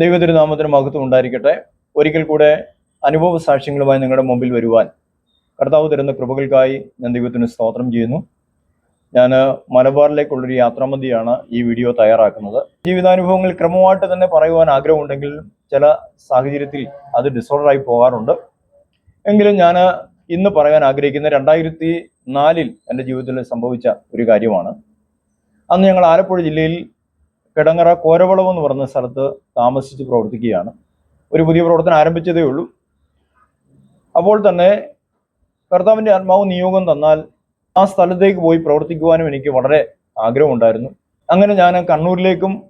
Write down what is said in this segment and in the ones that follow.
ദൈവതിരുനാമത്തിന് മഹത്വം ഉണ്ടായിരിക്കട്ടെ. ഒരിക്കൽ കൂടെ അനുഭവ സാക്ഷ്യങ്ങളുമായി നിങ്ങളുടെ മുമ്പിൽ വരുവാൻ കർത്താവ് തരുന്ന കൃപകൾക്കായി ഞാൻ ദൈവത്തിന് സ്തോത്രം ചെയ്യുന്നു. ഞാൻ മലബാറിലേക്കുള്ളൊരു യാത്രാമതിയാണ് ഈ വീഡിയോ തയ്യാറാക്കുന്നത്. ജീവിതാനുഭവങ്ങൾ ക്രമമായിട്ട് തന്നെ പറയുവാൻ ആഗ്രഹമുണ്ടെങ്കിൽ ചില സാഹചര്യത്തിൽ അത് ഡിസോർഡറായി പോകാറുണ്ട്. എങ്കിലും ഞാൻ ഇന്ന് പറയാൻ ആഗ്രഹിക്കുന്ന രണ്ടായിരത്തി നാലിൽ എന്റെ ജീവിതത്തിൽ സംഭവിച്ച ഒരു കാര്യമാണ്. അന്ന് ഞങ്ങൾ ആലപ്പുഴ ജില്ലയിൽ കിടങ്ങറ കോരവളവ് എന്ന് പറഞ്ഞ സ്ഥലത്ത് താമസിച്ച് പ്രവർത്തിക്കുകയാണ്. ഒരു പുതിയ പ്രവർത്തനം ആരംഭിച്ചതേ ഉള്ളൂ. അപ്പോൾ തന്നെ കർത്താവിന്റെ ആത്മാവ് നിയോഗം തന്നാൽ ആ സ്ഥലത്തേക്ക് പോയി പ്രവർത്തിക്കുവാനും എനിക്ക് വളരെ ആഗ്രഹമുണ്ടായിരുന്നു. അങ്ങനെ ഞാൻ കണ്ണൂരിലേക്കും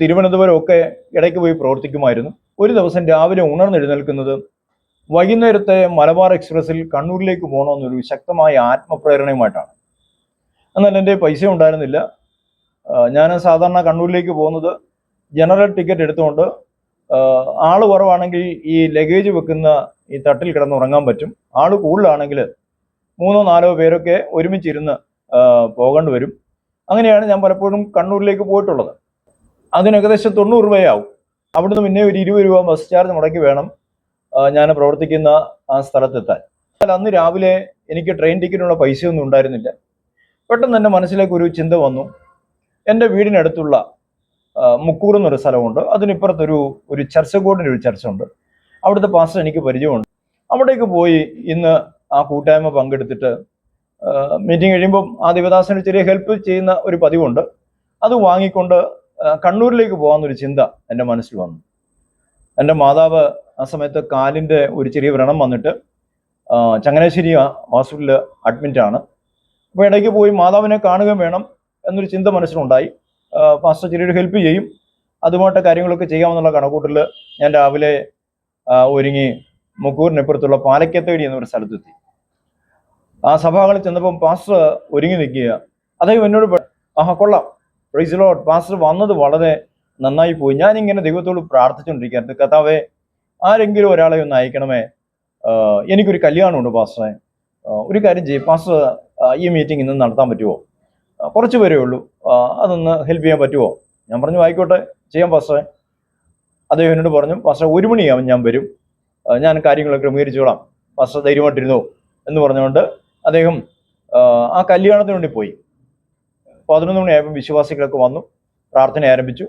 തിരുവനന്തപുരം ഒക്കെ ഇടയ്ക്ക് പോയി പ്രവർത്തിക്കുമായിരുന്നു. ഒരു ദിവസം രാവിലെ ഉണർന്നെഴുന്നേൽക്കുന്നത് വൈകുന്നേരത്തെ മലബാർ എക്സ്പ്രസ്സിൽ കണ്ണൂരിലേക്ക് പോകണമെന്നൊരു ശക്തമായ ആത്മപ്രേരണയുമായിട്ടാണ്. എന്നാൽ എന്റെ പൈസ ഉണ്ടായിരുന്നില്ല. ഞാൻ സാധാരണ കണ്ണൂരിലേക്ക് പോകുന്നത് ജനറൽ ടിക്കറ്റ് എടുത്തുകൊണ്ട് ആൾ കുറവാണെങ്കിൽ ഈ ലഗേജ് വെക്കുന്ന ഈ തട്ടിൽ കിടന്ന് ഉറങ്ങാൻ പറ്റും. ആൾ കൂടുതലാണെങ്കിൽ മൂന്നോ നാലോ പേരൊക്കെ ഒരുമിച്ചിരുന്ന് പോകേണ്ടി വരും. അങ്ങനെയാണ് ഞാൻ പലപ്പോഴും കണ്ണൂരിലേക്ക് പോയിട്ടുള്ളത്. അതിന് ഏകദേശം തൊണ്ണൂറ് രൂപയാവും. അവിടുന്ന് പിന്നെ ഒരു ഇരുപത് രൂപ ബസ് ചാർജ് മുടക്കി വേണം ഞാൻ പ്രവർത്തിക്കുന്ന ആ സ്ഥലത്തെത്താൻ. എന്നാൽ അന്ന് രാവിലെ എനിക്ക് ട്രെയിൻ ടിക്കറ്റിനുള്ള പൈസയൊന്നും ഉണ്ടായിരുന്നില്ല. പെട്ടെന്ന് തന്നെ മനസ്സിലേക്ക് ഒരു ചിന്ത വന്നു. എന്റെ വീടിനടുത്തുള്ള മുക്കൂർ എന്നൊരു സ്ഥലമുണ്ട്. അതിനിപ്പുറത്തൊരു ഒരു ചർച്ച ചർച്ചകോടിന്റെ ഒരു ചർച്ച ഉണ്ട് അവിടുത്തെ പാസ്റ്റർ എനിക്ക് പരിചയമുണ്ട്. അവിടേക്ക് പോയി ഇന്ന് ആ കൂട്ടായ്മ പങ്കെടുത്തിട്ട് മീറ്റിംഗ് കഴിയുമ്പം ആ ദേവദാസന് ചെറിയ ഹെൽപ്പ് ചെയ്യുന്ന ഒരു പതിവുണ്ട്. അത് വാങ്ങിക്കൊണ്ട് കണ്ണൂരിലേക്ക് പോകാമെന്നൊരു ചിന്ത എന്റെ മനസ്സിൽ വന്നു. എന്റെ മാതാവ് ആ സമയത്ത് കാലിന്റെ ഒരു ചെറിയ വ്രണം വന്നിട്ട് ചങ്ങനാശ്ശേരി ഹോസ്പിറ്റലിൽ അഡ്മിറ്റാണ് അപ്പോൾ ഇടയ്ക്ക് പോയി മാതാവിനെ കാണുകയും വേണം. എന്നൊരു ചിന്ത മനസ്സിലുണ്ടായി. മാസ്റ്റർ ചെറിയൊരു ഹെൽപ്പ് ചെയ്യും. അതുമായിട്ട് കാര്യങ്ങളൊക്കെ ചെയ്യാമെന്നുള്ള കണക്കൂട്ടിൽ ഞാൻ രാവിലെ ഒരുങ്ങി മുക്കൂറിനപ്പുറത്തുള്ള പാലക്കത്തേടി എന്നൊരു സ്ഥലത്തെത്തി. ആ സഭകളിൽ ചെന്നപ്പം പാസ്റ്റർ ഒരുങ്ങി നിൽക്കുക. അദ്ദേഹം എന്നോട് ആഹാ കൊള്ളാം. പ്രൈസ് ലോഡ് പാസ്റ്റർ വന്നത് വളരെ നന്നായി പോയി. ഞാനിങ്ങനെ ദൈവത്തോട് പ്രാർത്ഥിച്ചുകൊണ്ടിരിക്കുകയായിരുന്നു. കഥാവെ ആരെങ്കിലും ഒരാളെ ഒന്ന് അയക്കണമേ? എനിക്കൊരു കല്യാണമുണ്ട് പാസ്റ്ററെ ഒരു കാര്യം ചെയ്യും. പാസ്റ്റർ ഈ മീറ്റിംഗ് ഇന്ന് നടത്താൻ പറ്റുമോ കുറച്ച് പേരേ ഉള്ളൂ. അതൊന്ന് ഹെൽപ്പ് ചെയ്യാൻ പറ്റുമോ ഞാൻ പറഞ്ഞു ആയിക്കോട്ടെ ചെയ്യാം പാസ്റ്ററെ. അദ്ദേഹം എന്നോട് പറഞ്ഞു പാസ്റ്റർ ഒരു മണിയാവും ഞാൻ വരും. ഞാൻ കാര്യങ്ങളൊക്കെ ക്രമീകരിച്ചോളാം. പാസ്റ്റർ ധൈര്യമായിട്ടിരുന്നു? എന്ന് പറഞ്ഞുകൊണ്ട് അദ്ദേഹം ആ, കല്യാണത്തിന് വേണ്ടി പോയി. പതിനൊന്ന് മണിയായപ്പോൾ വിശ്വാസികളൊക്കെ വന്നു പ്രാർത്ഥന ആരംഭിച്ചു.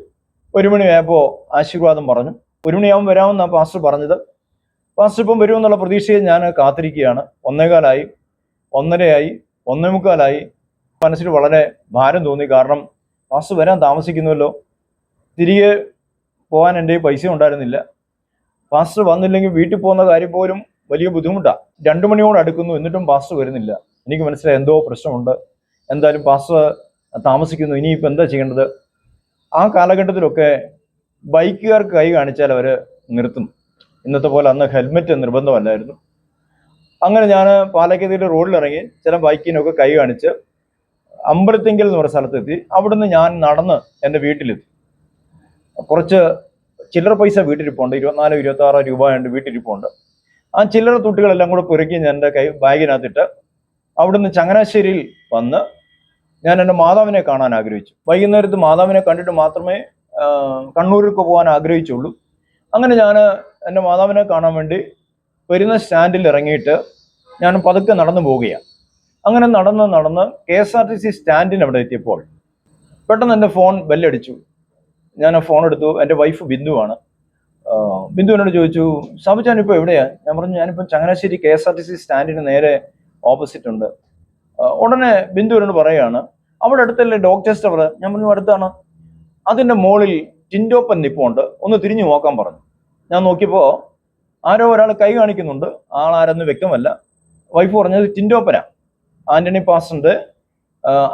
ഒരു മണിയായപ്പോൾ ആശീർവാദം പറഞ്ഞു. ഒരു മണിയാവും വരാമെന്നാണ് പാസ്റ്റർ പറഞ്ഞത്. പാസ്റ്റർ ഇപ്പം വരുമെന്നുള്ള പ്രതീക്ഷയിൽ ഞാൻ കാത്തിരിക്കുകയാണ്. ഒന്നേകാലായി ഒന്നരയായി ഒന്നേ മനസ്സിൽ വളരെ ഭാരം തോന്നി. കാരണം ബസ് വരാൻ താമസിക്കുന്നുവല്ലോ. തിരികെ പോകാൻ എന്റെ പൈസ ഉണ്ടായിരുന്നില്ല. പാസ്റ്റർ വന്നില്ലെങ്കിൽ വീട്ടിൽ പോകുന്ന കാര്യം പോലും വലിയ ബുദ്ധിമുട്ടാണ് രണ്ടു മണിയോട് അടുക്കുന്നു എന്നിട്ടും പാസ്റ്റർ വരുന്നില്ല. എനിക്ക് മനസ്സിലായി എന്തോ പ്രശ്നമുണ്ട്. എന്തായാലും പാസ്റ്റർ താമസിക്കുന്നു. ഇനിയിപ്പോൾ എന്താ ചെയ്യേണ്ടത്? ആ കാലഘട്ടത്തിലൊക്കെ ബൈക്കുകാർക്ക് കൈ കാണിച്ചാൽ അവർ നിർത്തും. ഇന്നത്തെ പോലെ അന്ന് ഹെൽമെറ്റ് നിർബന്ധമല്ലായിരുന്നു. അങ്ങനെ ഞാൻ പാലക്കതിയുടെ റോഡിലിറങ്ങി ചില ബൈക്കിനൊക്കെ കൈ കാണിച്ച് അമ്പലത്തിങ്കൽ എന്ന് പറഞ്ഞ സ്ഥലത്തെത്തി. അവിടുന്ന് ഞാൻ നടന്ന് എന്റെ വീട്ടിലെത്തി. കുറച്ച് ചില്ലറ പൈസ വീട്ടിരിപ്പുണ്ട് ഇരുപത്തിനാല് ഇരുപത്തി ആറ് രൂപ ഉണ്ട് വീട്ടിരിപ്പുണ്ട് ആ ചില്ലറ തുട്ടികളെല്ലാം കൂടെ പുരക്കി ഞാൻ എന്റെ കൈ ബാഗിനകത്തിട്ട് അവിടുന്ന് ചങ്ങനാശ്ശേരിയിൽ വന്ന് ഞാൻ എന്റെ മാതാവിനെ കാണാൻ ആഗ്രഹിച്ചു. വൈകുന്നേരത്ത് മാതാവിനെ കണ്ടിട്ട് മാത്രമേ കണ്ണൂരിലേക്ക് പോകാൻ ആഗ്രഹിച്ചുള്ളൂ. അങ്ങനെ ഞാൻ എന്റെ മാതാവിനെ കാണാൻ വേണ്ടി വരുന്ന സ്റ്റാൻഡിൽ ഇറങ്ങിയിട്ട് ഞാൻ പതുക്കെ നടന്നു പോവുകയാണ്. അങ്ങനെ നടന്ന് നടന്ന് K S R T C സ്റ്റാൻഡിന് അവിടെ എത്തിയപ്പോൾ പെട്ടെന്ന് എന്റെ ഫോൺ ബെല്ലടിച്ചു. ഞാൻ ആ ഫോൺ എടുത്തു. എന്റെ വൈഫ് ബിന്ദുവാണ് ബിന്ദു എന്നോട് ചോദിച്ചു സാബുചാൻ ഇപ്പോൾ എവിടെയാ? ഞാൻ പറഞ്ഞു ഞാനിപ്പോൾ Changanassery K S R T C സ്റ്റാൻഡിന് നേരെ ഓപ്പോസിറ്റ് ഉണ്ട്. ഉടനെ ബിന്ദു എന്നോട് പറയാണ് അവിടെ അടുത്തല്ലേ ഡോക്ടേഴ്സ് ടവർ ഞാൻ പറഞ്ഞു അടുത്താണ്. അതിന്റെ മുകളിൽ ടിൻഡോപ്പൻ നിപ്പുണ്ട്. ഒന്ന് തിരിഞ്ഞു നോക്കാൻ പറഞ്ഞു. ഞാൻ നോക്കിയപ്പോൾ ആരോ ഒരാൾ കൈ കാണിക്കുന്നുണ്ട്. ആളാരെന്ന് വ്യക്തമല്ല. വൈഫ് പറഞ്ഞത് ടിൻഡോപ്പനാ. ആന്റണി പാസ്റ്ററിന്റെ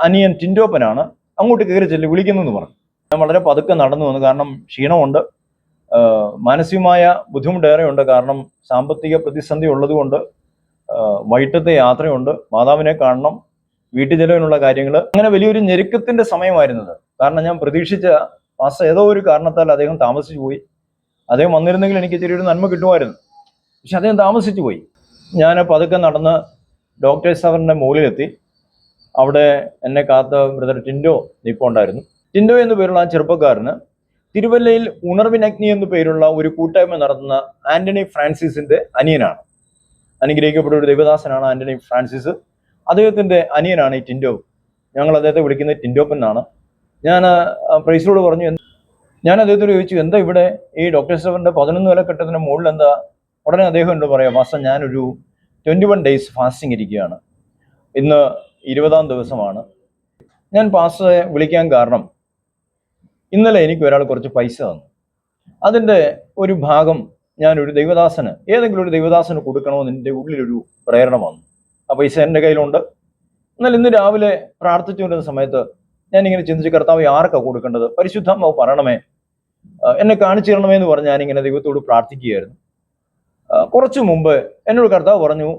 അനിയൻ ടിൻഡോപ്പനാണ് അങ്ങോട്ട് കയറി ചെല്ലി വിളിക്കുന്നു പറഞ്ഞു. ഞാൻ വളരെ പതുക്കെ നടന്നു വന്നു. കാരണം ക്ഷീണമുണ്ട്. മാനസികമായ ബുദ്ധിമുട്ടേറെയുണ്ട് കാരണം സാമ്പത്തിക പ്രതിസന്ധി ഉള്ളതുകൊണ്ട് വൈകിട്ടത്തെ യാത്രയുണ്ട്. മാതാവിനെ കാണണം. വീട്ടു ചെലവിനുള്ള കാര്യങ്ങൾ അങ്ങനെ വലിയൊരു ഞെരുക്കത്തിന്റെ സമയമായിരുന്നത്. കാരണം ഞാൻ പ്രതീക്ഷിച്ച മാസം ഏതോ ഒരു കാരണത്താൽ അദ്ദേഹം താമസിച്ചു പോയി. അദ്ദേഹം വന്നിരുന്നെങ്കിൽ എനിക്ക് ചെറിയൊരു നന്മ കിട്ടുമായിരുന്നു. പക്ഷെ അദ്ദേഹം താമസിച്ചു പോയി. ഞാൻ പതുക്കെ നടന്ന് ഡോക്ടേഴ്സ് അവറിന്റെ മുകളിലെത്തി. അവിടെ എന്നെ കാത്ത ബ്രദർ ടിൻഡോ നിൽപ്പുണ്ടായിരുന്നു. ടിൻഡോ എന്നു പേരുള്ള ആ ചെറുപ്പക്കാരന് തിരുവല്ലയിൽ ഉണർവിനഗ്നി എന്നു പേരുള്ള ഒരു കൂട്ടായ്മ നടത്തുന്ന ആന്റണി ഫ്രാൻസിസിന്റെ അനിയനാണ്. അനുഗ്രഹിക്കപ്പെട്ട ഒരു ദൈവദാസനാണ് ആന്റണി ഫ്രാൻസിസ്. അദ്ദേഹത്തിന്റെ അനിയനാണ് ഈ ടിൻഡോ. ഞങ്ങൾ അദ്ദേഹത്തെ വിളിക്കുന്ന ടിൻഡോപ്പൻ എന്നാണ്. ഞാൻ പ്രൈസിലോട് പറഞ്ഞു ഞാൻ അദ്ദേഹത്തോട് ചോദിച്ചു എന്താ ഇവിടെ ഈ ഡോക്ടർ സ്റ്റവറിന്റെ പതിനൊന്ന് വില കെട്ടത്തിന് മുകളിൽ എന്താ? ഉടനെ അദ്ദേഹം എന്നോട് പറയാം മാസം ഞാനൊരു ട്വന്റി വൺ ഡേയ്സ് ഫാസ്റ്റിംഗ് ഇരിക്കുകയാണ്. ഇന്ന് ഇരുപതാം ദിവസമാണ്. ഞാൻ പാസ്റ്ററെ വിളിക്കാൻ കാരണം ഇന്നലെ എനിക്ക് ഒരാൾ കുറച്ച് പൈസ തന്നു. അതിന്റെ ഒരു ഭാഗം ഞാൻ ഒരു ദൈവദാസന് ഏതെങ്കിലും ഒരു ദൈവദാസന് കൊടുക്കണമെന്ന് എന്റെ ഉള്ളിലൊരു പ്രേരണ വന്നു. ആ പൈസ എന്റെ കയ്യിലുണ്ട്. എന്നാൽ ഇന്ന് രാവിലെ പ്രാർത്ഥിച്ചുകൊണ്ടിരുന്ന സമയത്ത് ഞാൻ ഇങ്ങനെ ചിന്തിച്ച് കർത്താവ് ആർക്കാണ് കൊടുക്കേണ്ടത്? പരിശുദ്ധാത്മാവ് പറയണമേ. എന്നെ കാണിച്ചു തരണമേ എന്ന് പറഞ്ഞ് ഞാനിങ്ങനെ ദൈവത്തോട് പ്രാർത്ഥിക്കുകയായിരുന്നു. കുറച്ചു മുമ്പ് എന്നോട് കർത്താവ് പറഞ്ഞു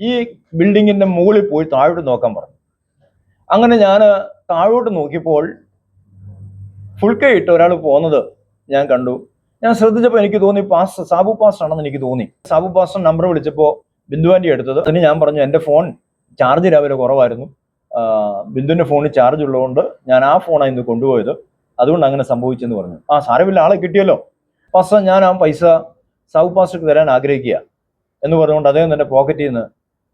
ഈ ബിൽഡിങ്ങിന്റെ മുകളിൽ പോയി താഴോട്ട് നോക്കാൻ പറഞ്ഞു. അങ്ങനെ ഞാൻ താഴോട്ട് നോക്കിയപ്പോൾ ഫുൾ കൈ ഇട്ട് ഒരാൾ പോകുന്നത് ഞാൻ കണ്ടു. ഞാൻ ശ്രദ്ധിച്ചപ്പോൾ എനിക്ക് തോന്നി പാസ് സാബു പാസ് ആണെന്ന് എനിക്ക് തോന്നി. സാബു പാസ്റ്റർ നമ്പർ വിളിച്ചപ്പോൾ ബിന്ദുവാന്റെ എടുത്തത്. അതിന് ഞാൻ പറഞ്ഞു എന്റെ ഫോൺ ചാർജ് രാവിലെ കുറവായിരുന്നു. ബിന്ദുവിന്റെ ഫോണിൽ ചാർജ് ഉള്ളതുകൊണ്ട് ഞാൻ ആ ഫോണാണ് ഇന്ന് കൊണ്ടുപോയത്. അതുകൊണ്ട് അങ്ങനെ സംഭവിച്ചെന്ന് പറഞ്ഞു. ആ സാരമില്ല ആളെ കിട്ടിയല്ലോ. പാസ്റ്റർ ഞാൻ ആ പൈസ സാബു പാസ്റ്റർക്ക് തരാൻ ആഗ്രഹിക്കുക എന്ന് പറഞ്ഞുകൊണ്ട് അദ്ദേഹം എന്റെ പോക്കറ്റിൽ നിന്ന്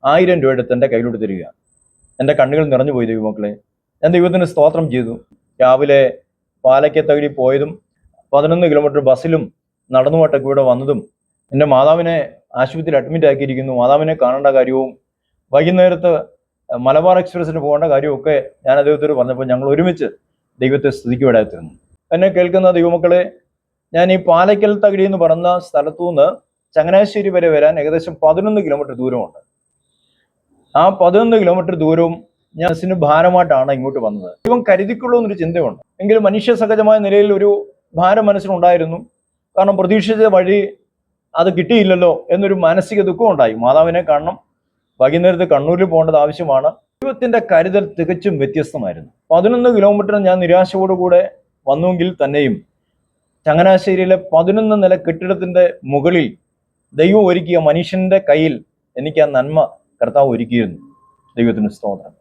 ആയിരം രൂപ എടുത്ത് എന്റെ കയ്യിലോട്ട് തരിക എന്റെ കണ്ണുകൾ നിറഞ്ഞു പോയി ദൈവമക്കളെ. ഞാൻ ദൈവത്തിന് സ്തോത്രം ചെയ്തു. രാവിലെ പാലക്കത്തകരി പോയതും പതിനൊന്ന് കിലോമീറ്റർ ബസ്സിലും നടന്നുപോട്ടൊക്കെ ഇവിടെ വന്നതും എന്റെ മാതാവിനെ ആശുപത്രിയിൽ അഡ്മിറ്റ് ആക്കിയിരിക്കുന്നു. മാതാവിനെ കാണേണ്ട കാര്യവും വൈകുന്നേരത്ത് മലബാർ എക്സ്പ്രസ്സിന് പോകേണ്ട കാര്യമൊക്കെ ഞാൻ അദ്ദേഹത്തോട് പറഞ്ഞപ്പോൾ ഞങ്ങൾ ഒരുമിച്ച് ദൈവത്തെ സ്തുതിക്കുവിടാത്തിരുന്നു എന്നെ കേൾക്കുന്ന ദൈവമക്കളെ ഞാൻ ഈ പാലയ്ക്കൽ തകഴി എന്ന് പറഞ്ഞ സ്ഥലത്തു നിന്ന് ചങ്ങനാശ്ശേരി വരെ വരാൻ ഏകദേശം പതിനൊന്ന് കിലോമീറ്റർ ദൂരമുണ്ട്. ആ പതിനൊന്ന് കിലോമീറ്റർ ദൂരവും ഞാൻ അസിന് ഭാരമായിട്ടാണ് ഇങ്ങോട്ട് വന്നത്. ഇവൻ കരുതിക്കുള്ളൂ എന്നൊരു ചിന്തയുണ്ട്. എങ്കിലും മനുഷ്യ സഹജമായ നിലയിൽ ഒരു ഭാരം മനസ്സിലുണ്ടായിരുന്നു. കാരണം പ്രതീക്ഷിച്ച വഴി അത് കിട്ടിയില്ലല്ലോ എന്നൊരു മാനസിക ദുഃഖം ഉണ്ടായി. മാതാവിനെ കാണണം. വൈകുന്നേരത്ത് കണ്ണൂരിൽ പോകേണ്ടത് ആവശ്യമാണ്. ദൈവത്തിന്റെ കരുതൽ തികച്ചും വ്യത്യസ്തമായിരുന്നു. പതിനൊന്ന് കിലോമീറ്റർ ഞാൻ നിരാശയോടുകൂടെ വന്നുവെങ്കിൽ തന്നെയും ചങ്ങനാശ്ശേരിയിലെ പതിനൊന്ന് നില കെട്ടിടത്തിന്റെ മുകളിൽ ദൈവം ഒരുക്കിയ മനുഷ്യന്റെ കയ്യിൽ എനിക്ക് ആ നന്മ കർത്താവ് ഒരുക്കിയിരുന്നു. ദൈവത്തിന് സ്തോത്രം.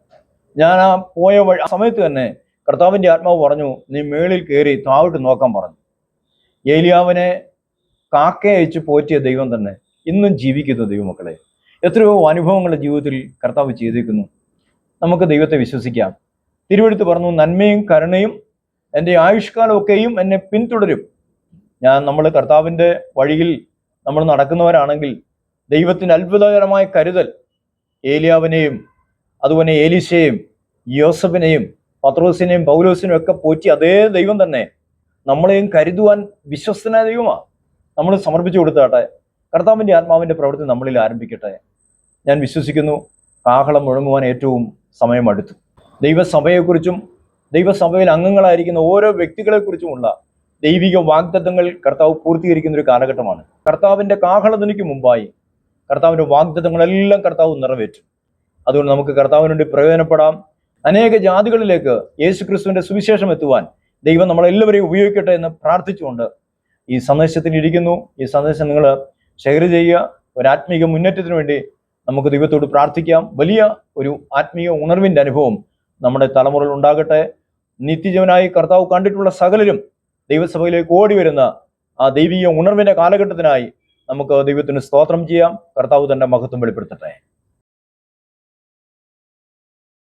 ഞാൻ ആ പോയ വഴി ആ സമയത്ത് തന്നെ കർത്താവിന്റെ ആത്മാവ് പറഞ്ഞു നീ മേളിൽ കയറി താവിട്ട് നോക്കാൻ പറഞ്ഞു. ഏലിയാവിനെ കാക്കയച്ച് പോറ്റിയ ദൈവം തന്നെ ഇന്നും ജീവിക്കുന്ന ദൈവമക്കളെ. എത്രയോ അനുഭവങ്ങളുടെ ജീവിതത്തിൽ കർത്താവ് ചെയ്തിരിക്കുന്നു നമുക്ക് ദൈവത്തെ വിശ്വസിക്കാം. തിരുവെടുത്ത് പറഞ്ഞു നന്മയും കരുണയും എന്റെ ആയുഷ്കാലമൊക്കെയും എന്നെ പിന്തുടരും. ഞാൻ നമ്മൾ കർത്താവിന്റെ വഴിയിൽ നമ്മൾ നടക്കുന്നവരാണെങ്കിൽ ദൈവത്തിന്റെ അത്ഭുതകരമായ കരുതൽ ഏലിയാവിനെയും അതുപോലെ ഏലീശയെയും യോസഫിനെയും പത്രോസിനെയും പൗലോസിനെയും ഒക്കെ പോറ്റി അതേ ദൈവം തന്നെ നമ്മളെയും കരുതുവാൻ വിശ്വസ്തനായ ദൈവമാണ്. നമ്മൾ സമർപ്പിച്ചു കൊടുത്താട്ടെ. കർത്താവിന്റെ ആത്മാവിന്റെ പ്രവൃത്തി നമ്മളിൽ ആരംഭിക്കട്ടെ. ഞാൻ വിശ്വസിക്കുന്നു കാഹളം മുഴങ്ങുവാൻ ഏറ്റവും സമയം അടുത്തു. ദൈവസഭയെക്കുറിച്ചും ദൈവസഭയിൽ അംഗങ്ങളായിരിക്കുന്ന ഓരോ വ്യക്തികളെക്കുറിച്ചുമുള്ള ദൈവിക വാഗ്ദത്തങ്ങൾ കർത്താവ് പൂർത്തീകരിക്കുന്ന ഒരു കാലഘട്ടമാണ്. കർത്താവിന്റെ കാഹളത്തിനു മുമ്പായി കർത്താവിന്റെ വാഗ്ദത്തങ്ങളെല്ലാം കർത്താവ് നിറവേറ്റും. അതുകൊണ്ട് നമുക്ക് കർത്താവിന് വേണ്ടി പ്രയോജനപ്പെടാം. അനേക ജാതികളിലേക്ക് യേശു ക്രിസ്തുവിന്റെ സുവിശേഷം എത്തുവാൻ ദൈവം നമ്മളെല്ലാവരെയും ഉപയോഗിക്കട്ടെ എന്ന് പ്രാർത്ഥിച്ചുകൊണ്ട് ഈ സന്ദേശത്തിന് ഇരിക്കുന്നു. ഈ സന്ദേശം നിങ്ങൾ ഷെയർ ചെയ്യുക. ഒരു ആത്മീക മുന്നേറ്റത്തിന് വേണ്ടി നമുക്ക് ദൈവത്തോട് പ്രാർത്ഥിക്കാം. വലിയ ഒരു ആത്മീയ ഉണർവിന്റെ അനുഭവം നമ്മുടെ തലമുറയിൽ ഉണ്ടാകട്ടെ. നിത്യജീവനായി കർത്താവ് കണ്ടിട്ടുള്ള സകലരും ദൈവസഭയിലേക്ക് ഓടി വരുന്ന ആ ദൈവീയ ഉണർവിന്റെ കാലഘട്ടത്തിനായി നമുക്ക് ദൈവത്തിന് സ്തോത്രം ചെയ്യാം. കർത്താവ് തന്റെ മഹത്വം വെളിപ്പെടുത്തട്ടെ.